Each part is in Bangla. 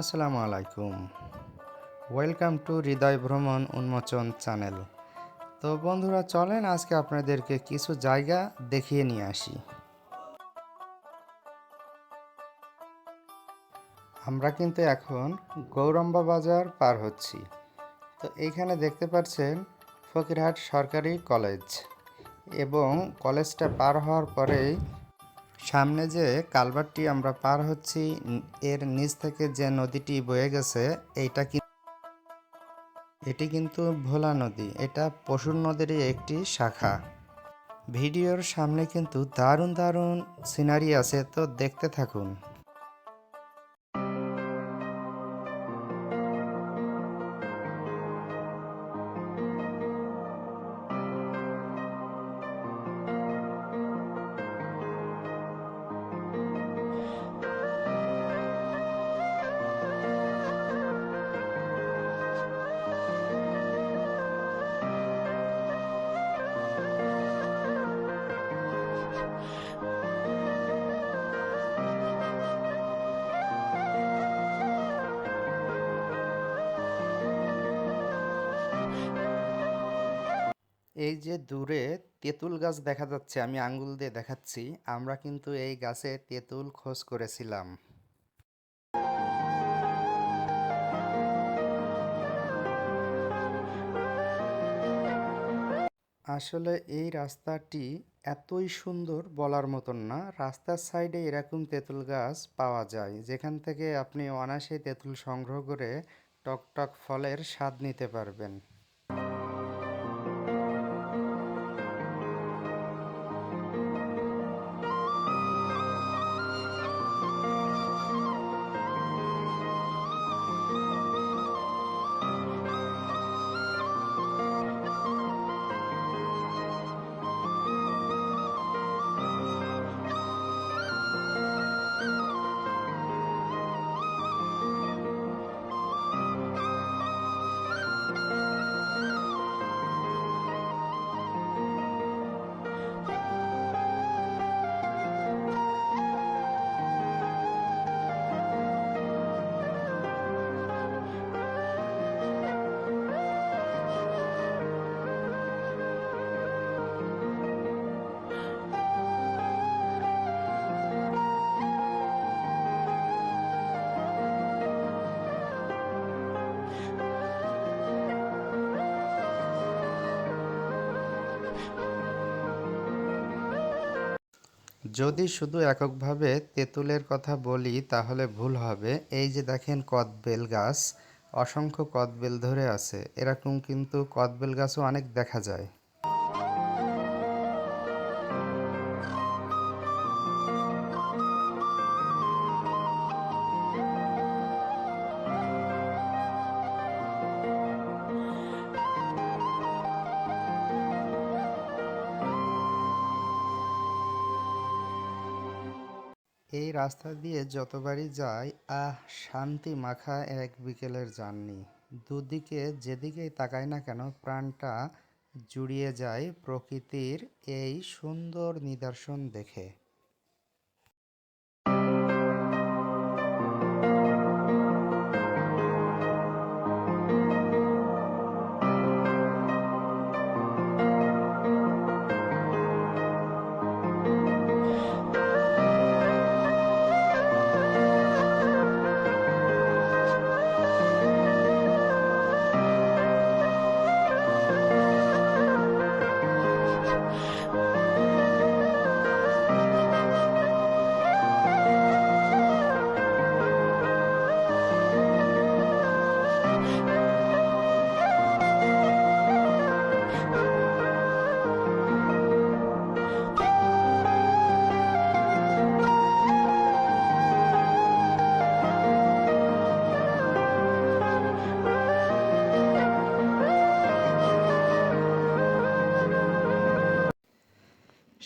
আসসালামু আলাইকুম। ওয়েলকাম টু হৃদয় ভ্রমণ উন্মোচন চ্যানেল। তো বন্ধুরা, চলেন আজকে আপনাদেরকে কিছু জায়গা দেখিয়ে নিয়ে আসি। আমরা কিন্তু এখন গৌরম্বা বাজার পার হচ্ছি। তো এইখানে দেখতে পাচ্ছেন ফকিরহাট সরকারি কলেজ এবং কলেজটা পার হওয়ার পরেই সামনে যে কালভারটি আমরা পার হচ্ছি এর নিচ থেকে যে নদীটি বয়ে গেছে, এইটা কি এটি কিন্তু ভোলা নদী। এটা পশুর নদীরই একটি শাখা। ভিডিওর সামনে কিন্তু দারুণ দারুণ সিনারি আছে, তো দেখতে থাকুন। এই যে দূরে তেঁতুল গাছ দেখা যাচ্ছে, আমি আঙ্গুল দিয়ে দেখাচ্ছি, আমরা কিন্তু এই গাছে তেঁতুল খোঁজ করেছিলাম। আসলে এই রাস্তাটি এতই সুন্দর বলার মতন না, রাস্তার সাইডে এরকম তেঁতুল গাছ পাওয়া যায়, যেখান থেকে আপনি অনায়াসে তেঁতুল সংগ্রহ করে টকটক ফলের স্বাদ নিতে পারবেন। যদি শুধু এককভাবে তেঁতুলের কথা বলি, তাহলে ভুল হবে। এই যে দেখেন কদবেল গাছ, অসংখ্য কদবেল ধরে আছে। এরকম কিন্তু কদবেল গাছও অনেক দেখা যায়। এই রাস্তা দিয়ে যতবারই যাই, আহ, শান্তি মাখা এক বিকেলের জার্নি। দুদিকে যেদিকেই তাকাই না কেন, প্রাণটা জুড়িয়ে যায় প্রকৃতির এই সুন্দর নিদর্শন দেখে।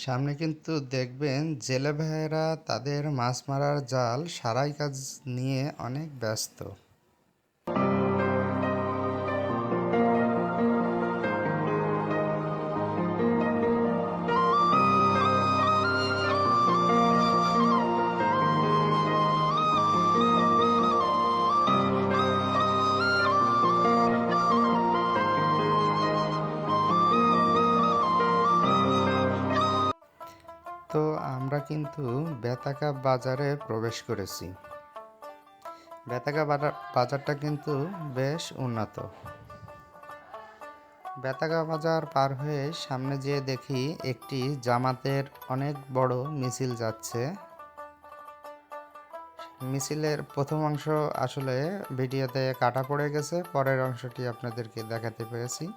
সামনে কিন্তু দেখবেন জেলে ভাইয়েরা তাদের মাছ মারার জাল সারাই কাজ নিয়ে অনেক ব্যস্ত। আমরা কিন্তু বেতাকা বাজারে প্রবেশ করেছি। বেতাকা বাজার- বাজারটা কিন্তু বেশ উন্নত। বেতাকা বাজার পার হয়ে সামনে যেয়ে দেখি একটি জামাতের অনেক বড় মিছিল যাচ্ছে। মিছিলের প্রথম অংশ আসলে ভিডিওতে কাটা পড়ে গেছে, পরের অংশটি আপনাদেরকে দেখাতে পেরেছি।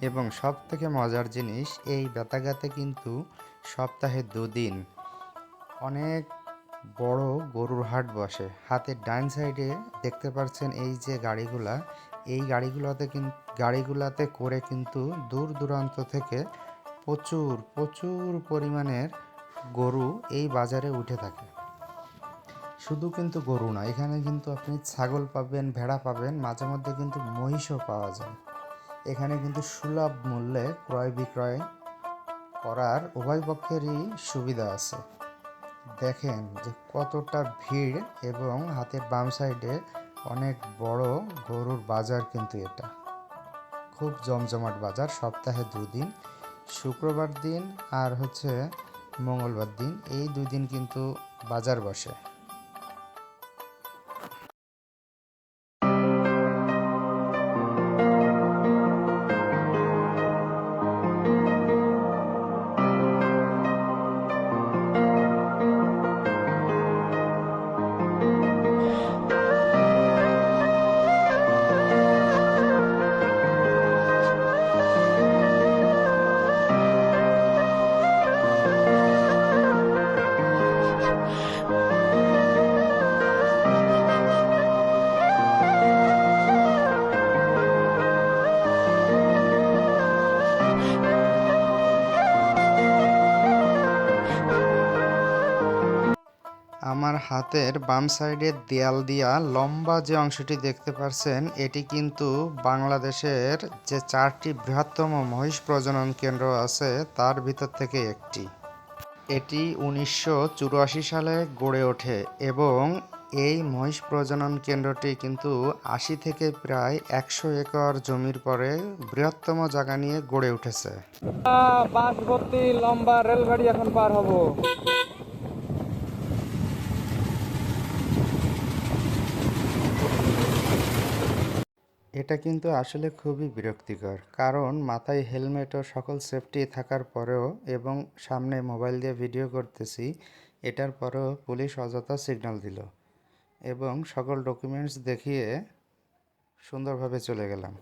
এবং সব থেকে মজার জিনিস, এই বেতাগাতে কিন্তু সপ্তাহে দুদিন অনেক বড় গরুর হাট বসে। হাতের ডান সাইডে দেখতে পাচ্ছেন এই যে গাড়িগুলা। এই গাড়িগুলোতে কিন্তু গাড়িগুলাতে করে কিন্তু দূর দূরান্ত থেকে প্রচুর প্রচুর পরিমাণের গরু এই বাজারে উঠে থাকে। শুধু কিন্তু গরু না, এখানে কিন্তু আপনি ছাগল পাবেন, ভেড়া পাবেন, মাঝে মধ্যে কিন্তু মহিষও পাওয়া যায়। এখানে কিন্তু সুলভ মূল্যে ক্রয় বিক্রয় করার উভয় পক্ষেরই সুবিধা আছে। দেখেন যে কতটা ভিড় এবং হাতের বাম সাইডে অনেক বড় গরুর বাজার কিন্তু এটা। খুব জমজমাট বাজার, সপ্তাহে দুদিন শুক্রবার দিন আর হচ্ছে মঙ্গলবার দিন। এই দুদিন কিন্তু বাজার বসে। আমার হাতের বাম সাইডের দেয়াল দিয়া লম্বা যে অংশটি দেখতে পাচ্ছেন এটি কিন্তু বাংলাদেশের যে চারটি বৃহত্তম মহিষ প্রজনন কেন্দ্র আছে, তার ভিতর থেকে একটি। এটি উনিশশো চুরাশি সালে গড়ে ওঠে এবং এই মহিষ প্রজনন কেন্দ্রটি কিন্তু আশি থেকে প্রায় একশো একর জমির পরে বৃহত্তম জায়গা নিয়ে গড়ে উঠেছে। লম্বা রেলগাড়ি এখন পার হব। এটা কিন্তু আসলে খুবই বিরক্তিকর। কারণ মাথায় হেলমেট ও সকল সেফটি থাকার পরেও এবং সামনে মোবাইল দিয়ে ভিডিও করতেছি, এটার পরেও পুলিশ অযথা সিগন্যাল দিল এবং সকল ডকুমেন্টস দেখিয়ে সুন্দরভাবে চলে গেলাম।